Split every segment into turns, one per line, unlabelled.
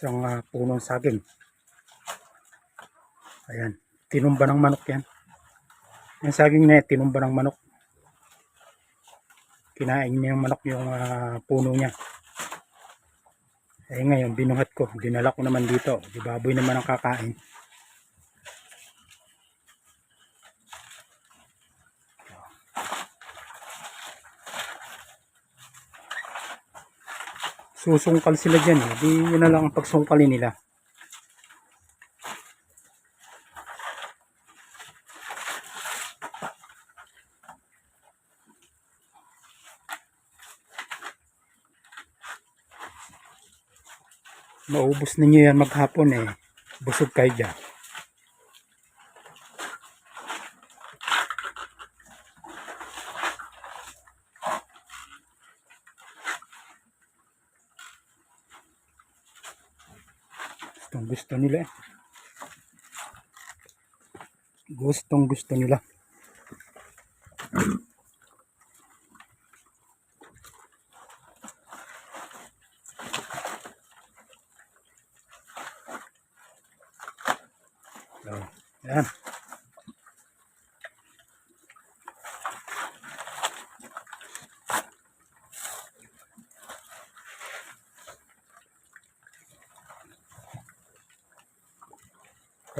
Isang uh, punong saging. Ayan. Tinumba ng manok yan. Yung saging na yan, tinumba ng manok. Kinain niya yung manok yung ah, puno niya. Eh ngayon, binuhat ko. Dinala ko naman dito. Di baboy naman ang kakain. Susungkal sila dyan eh. Di yun na lang ang pagsungkalin nila. Maubos ninyo yan maghapon eh. Busog kayo dyan. Gustong gusto nila eh. Gustong gusto nila. So, yan.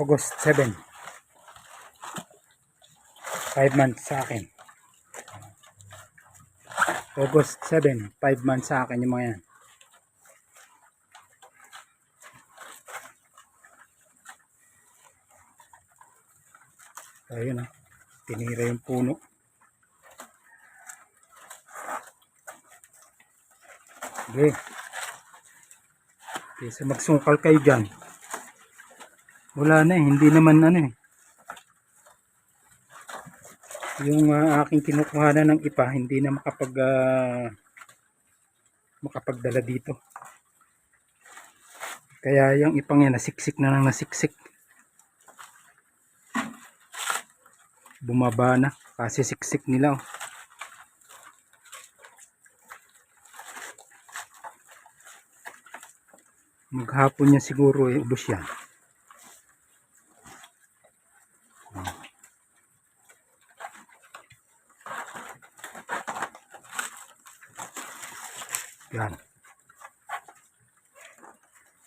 August 7. 5 months sa akin. August 7. 5 months sa akin yung mga yan. Ayun ah. Tinira yung puno. Okay. Kaysa magsungkal kayo dyan. Wala na eh. Hindi naman ano eh. Yung ah, aking kinukuhanan ng ipa, hindi na makapag ah, makapagdala dito. Kaya yung ipang yan, nasiksik na lang nasiksik. Bumaba na. Kasi siksik nila. Oh. Maghapon niya siguro eh, ubos. Yan.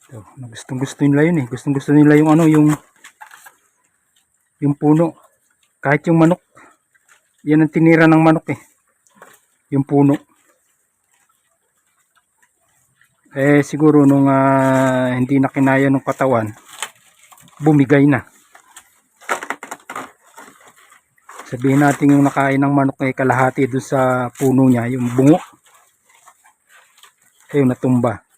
So, gustong gusto nila yun eh. Gustong gusto nila yung ano, yung yung puno. Kahit yung manok. Yan ang tinira ng manok eh. Yung puno. Eh siguro nung ah, hindi na kinaya ng katawan, bumigay na. Sabihin natin yung nakain ng manok ay kalahati doon sa puno niya, yung bungo. Ayun, natumba.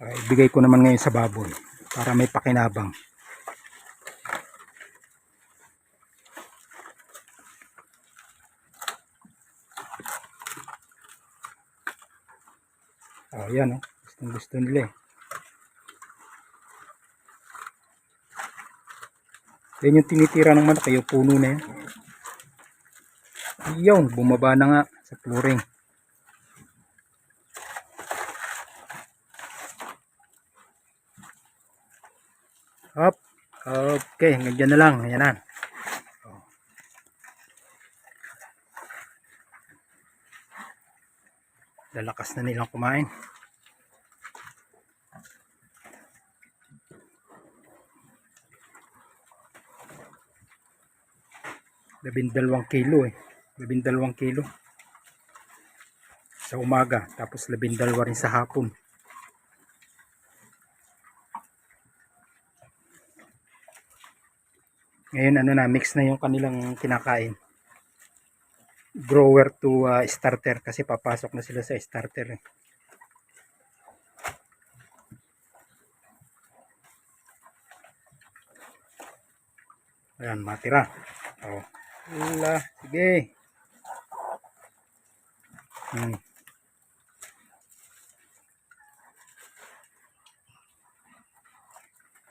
Ay, ibigay ko naman ngayon sa baboy para may pakinabang. Oh, yan oh. Gustong gusto nila eh. Yan yung tinitira ng manok, yung puno na yan. Yun, bumaba na nga sa flooring. Hop. Okay, hanggang na lang. Ayan na. Lalakas na nilang kumain. Labindalawang kilo eh. Labindalawang kilo. Sa umaga. Tapos labindalawa rin sa hapon. Ngayon ano na, mix na yung kanilang kinakain. Grower to uh, starter kasi papasok na sila sa starter eh. Ayan, matira. Oh. Wala, sige. Hmm.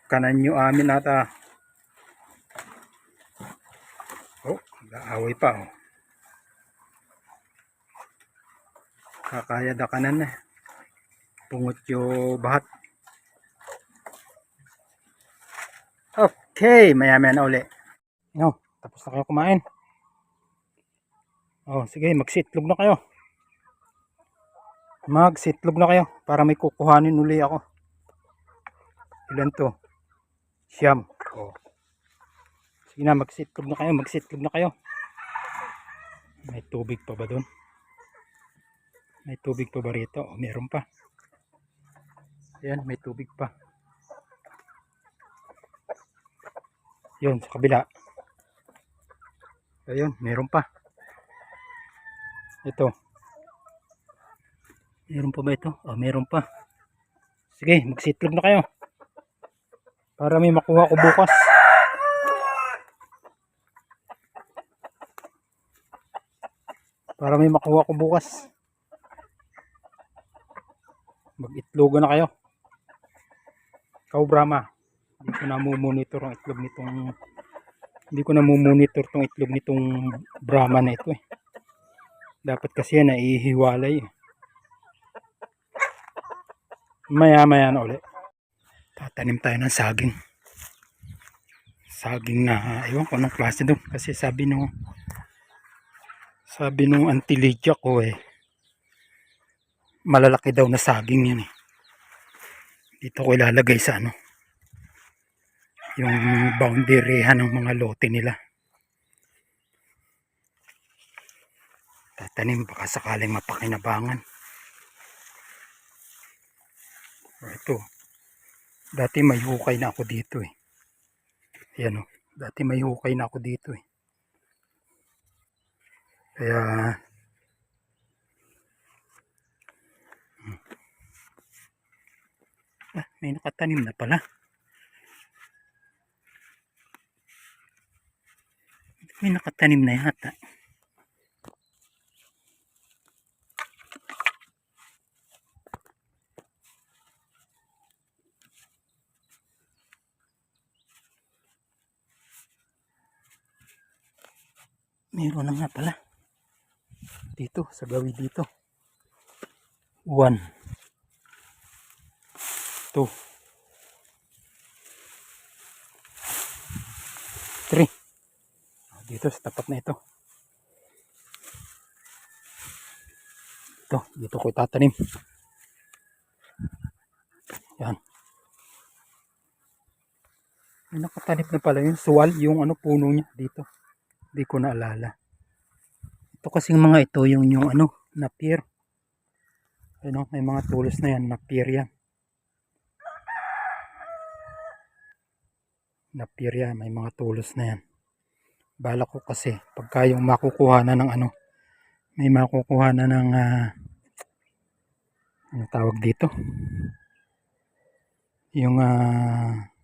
Kanan nyo amin ata. Oh, nag-aaway pa oh. Kakaya da kanan na. Pungutyo bahat. Okay, maya maya na uli. No, tapos na kayo kumain. Oh, sige, magsitlog na kayo. Magsitlog na kayo para may kukuhanin uli ako. Ilan to? Siyam. Oh. Sige na, magsitlog na kayo, magsitlog na kayo. May tubig pa ba doon? May tubig pa ba rito? Oh, meron pa. Ayan, may tubig pa. Yun, sa kabila. Ayun, meron pa. Ito. Meron pa ba ito? Oh, meron pa. Sige, magsitlog na kayo. Para may makuha ko bukas. Para may makuha ko bukas. Mag-itlogan na kayo. Ikaw, Brahma. Hindi ko na monitor ang itlog nitong hindi ko na monitor tong itlog nitong Brahma na ito eh. Dapat kasi yan naihiwalay. eh. Maya maya na ulit. Tatanim tayo ng saging. Saging na, ewan ko anong klase doon. Kasi sabi nung, sabi nung Auntie Lydia ko eh, malalaki daw na saging yan eh. Dito ko ilalagay sa ano, yung boundary ng mga lote nila. Tatanim baka sakaling mapakinabangan. Oh, Ito. Dati may hukay na ako dito eh. Ayan o. Dati may hukay na ako dito eh. Kaya. Ah, may nakatanim na pala. May nakatanim na yata. Meron na nga pala. Dito, sa gawi dito. One. Two. Three. Ah, Dito, sa tapat na ito. Ito, dito ko itatanim. Yan. May nakatanim na pala yung suwal, yung ano puno niya dito. Hindi ko naalala. Ito kasing mga ito yung yung ano, napier. Ano, may mga tulos na yan, napier yan. Napier yan, may mga tulos na yan. Bala ko kasi, pagka yung makukuha na ng ano, may makukuha na ng, ah, ano tawag dito? Yung, ah,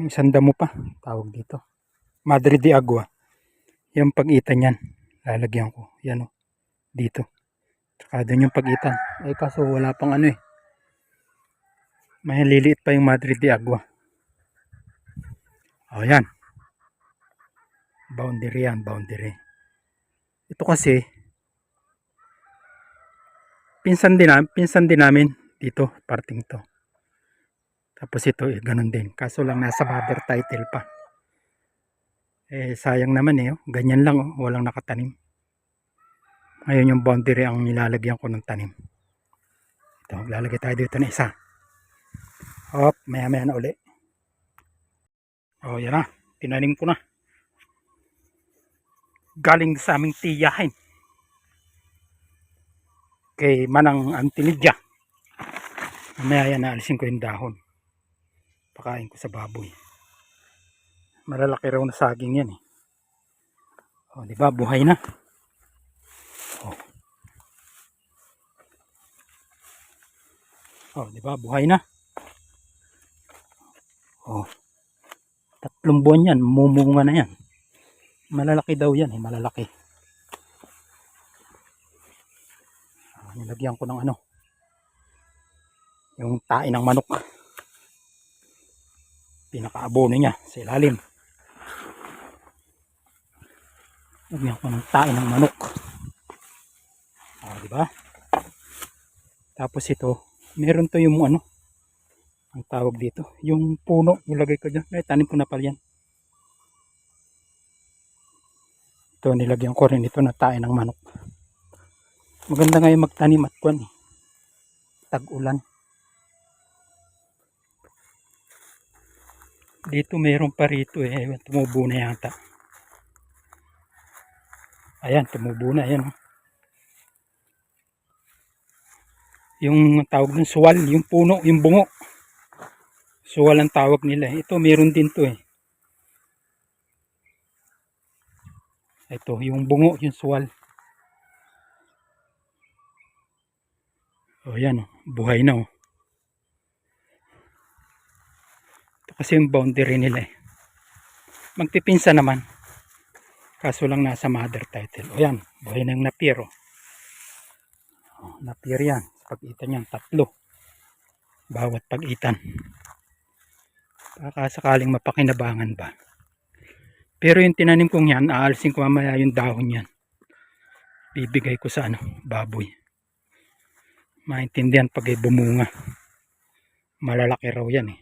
yung isang damo pa, tawag dito. Madre de Agua. Yung pag-itan yan, lalagyan ko. Yan o, dito. Tsaka doon yung pag-itan. Eh kaso wala pang ano eh. May liliit pa yung Madre de Agua. O yan. Boundary yan, boundary. Ito kasi, pinsan din, pinsan din namin dito, parting to. Tapos ito, eh, ganun din. Kaso lang nasa mother title pa. Eh, sayang naman eh. oh. Ganyan lang, oh. walang nakatanim. Ngayon yung boundary ang nilalagyan ko ng tanim. Ito, lalagay tayo dito na isa. Hop, maya maya na uli. Oh, yan na. Tinanim ko na. Galing sa aming tiyahin. Kay Manang Antinidya. Mamaya yan, naalisin ko yung dahon. Pakain ko sa baboy. Malalaki raw na saging yan eh. O, di ba? Buhay na. O. O, di ba? Buhay na. O. Tatlong buwan yan. Mumunga na yan. Malalaki daw yan eh. Malalaki. O, nilagyan ko ng ano. Yung tae ng manok pinakaabono niya sa ilalim. Lagyan ko ng tae ng manok. Ah, di ba? Tapos ito, meron to yung ano, ang tawag dito, yung puno, ilagay ko dyan. Ay, tanim ko na pala yan. Ito, nilagyan ko rin ito na tae ng manok. Maganda ngayon magtanim at kwan eh. Tag-ulan. Dito meron pa rito eh. Tumubo na yata. Ayan, tumubo na. Ayan. oh. Yung tawag ng suwal, yung puno, yung bungo. Suwal ang tawag nila. Ito, meron din to eh. Ito, yung bungo, yung suwal. O yan, oh, buhay na oh. Ito kasi yung boundary nila eh. Magpipinsa naman. Kaso lang nasa mother title. O yan, buhay yung napier oh. Oh, napier yan. Pag-itan yan, tatlo. Bawat pag-itan. Baka sakaling mapakinabangan ba. Pero yung tinanim kong yan, aalisin ko mamaya yung dahon yan. Bibigay ko sa ano, baboy. Maintindihan pag bumunga. Malalaki raw yan eh.